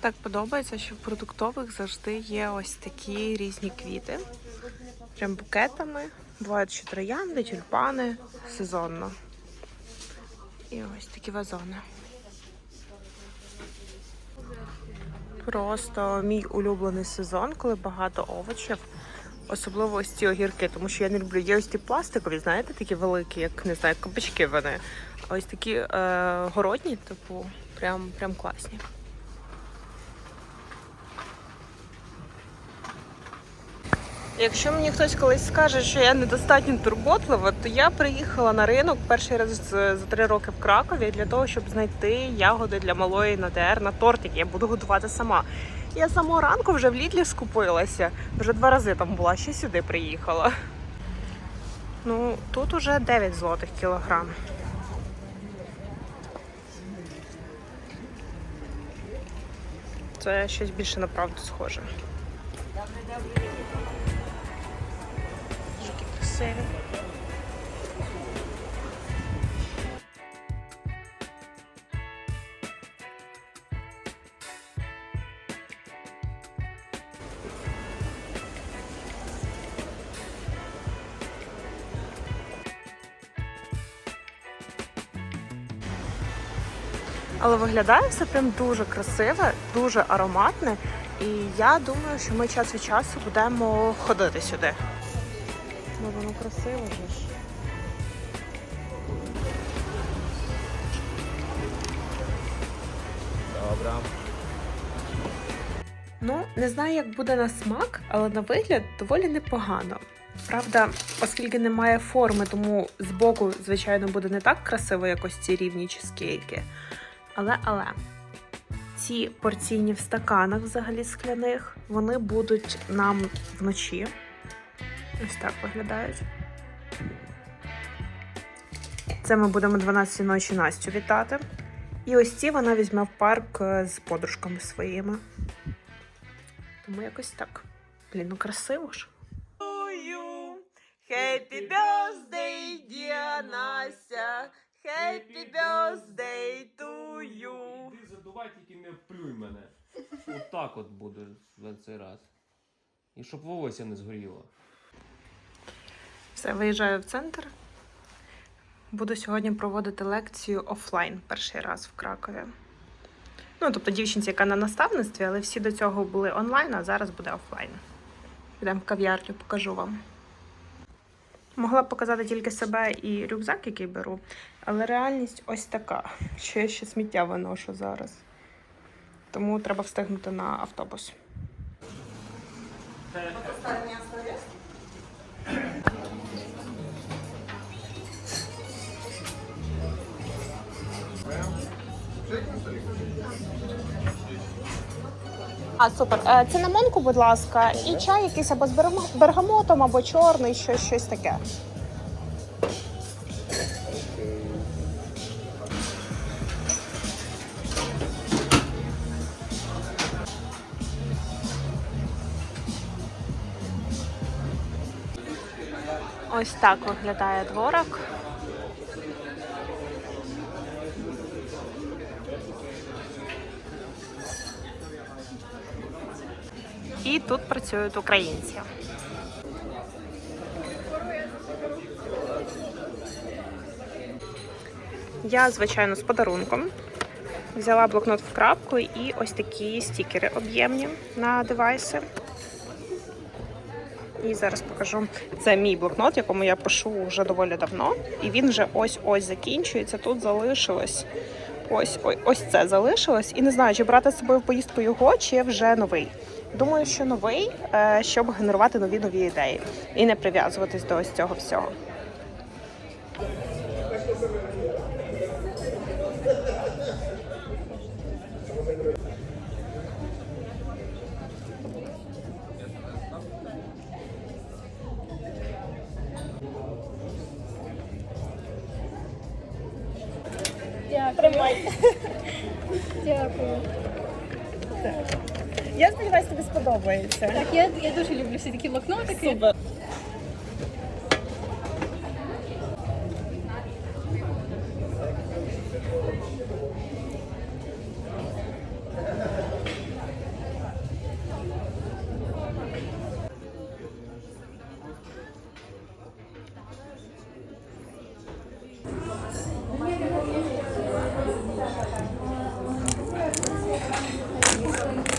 Так подобається, що в продуктових завжди є ось такі різні квіти. Прям букетами. Бувають ще троянди, тюльпани сезонно. І ось такі вазони. Просто мій улюблений сезон, коли багато овочів. Особливо ось ці огірки, тому що я не люблю. Є ось ті пластикові, знаєте, такі великі, як не знаю, кабачки вони. А ось такі е, городні, типу, прям, прям класні. Якщо мені хтось колись скаже, що я недостатньо турботлива, то я приїхала на ринок перший раз за три роки в Кракові для того, щоб знайти ягоди для малої на ДР на тортик. Я буду готувати сама. Я самого ранку вже в Лідлі скупилася. Вже два рази там була, ще сюди приїхала. Ну, тут уже 9 злотих кілограм. Це щось більше на правду схоже. Які. Але виглядає все прям дуже красиве, дуже ароматне. І я думаю, що ми час від часу будемо ходити сюди. Ну воно красиве ж. Dobra. Ну, не знаю, як буде на смак, але на вигляд доволі непогано. Правда, оскільки немає форми, тому збоку, звичайно, буде не так красиво, як ось ці рівні чизкейки. Але, але ці порційні в стаканах взагалі скляних, вони будуть нам вночі. Ось так виглядають. Це ми будемо 12 ночі Настю вітати. І ось ці вона візьме в парк е, з подружками своїми. Тому якось так. Блін, ну красиво ж. Happy birthday, dear Настя! Happy birthday to you! Ти задувай, тільки не плюй мене. Отак от буде на цей раз. І щоб волосся не згоріло. Все, виїжджаю в центр. Буду сьогодні проводити лекцію офлайн перший раз в Кракові. Ну, тобто дівчинці, яка на наставництві, але всі до цього були онлайн, а зараз буде офлайн. Підемо в кав'ярню, покажу вам. Могла б показати тільки себе і рюкзак, який беру, але реальність ось така, що я ще сміття виношу зараз. Тому треба встигнути на автобус. А, супер. Е, Цинамонку, будь ласка, і чай якийсь або з бергамо- бергамотом, або чорний, щось, щось таке. Ось так виглядає дворик. І тут працюють українці. Я, звичайно, з подарунком. Взяла блокнот в крапку і ось такі стікери об'ємні на девайси. І зараз покажу. Це мій блокнот, якому я пишу вже доволі давно. І він вже ось-ось закінчується. Тут залишилось ось ось, ось це залишилось. І не знаю, чи брати з собою в поїздку його, чи вже новий. Думаю, що новий, е, щоб генерувати нові нові ідеї і не прив'язуватись до ось цього всього. Дякую. Дякую. Я сподіваюся, тобі сподобається. Так, я, я дуже люблю всі такі блокнотики. Супер.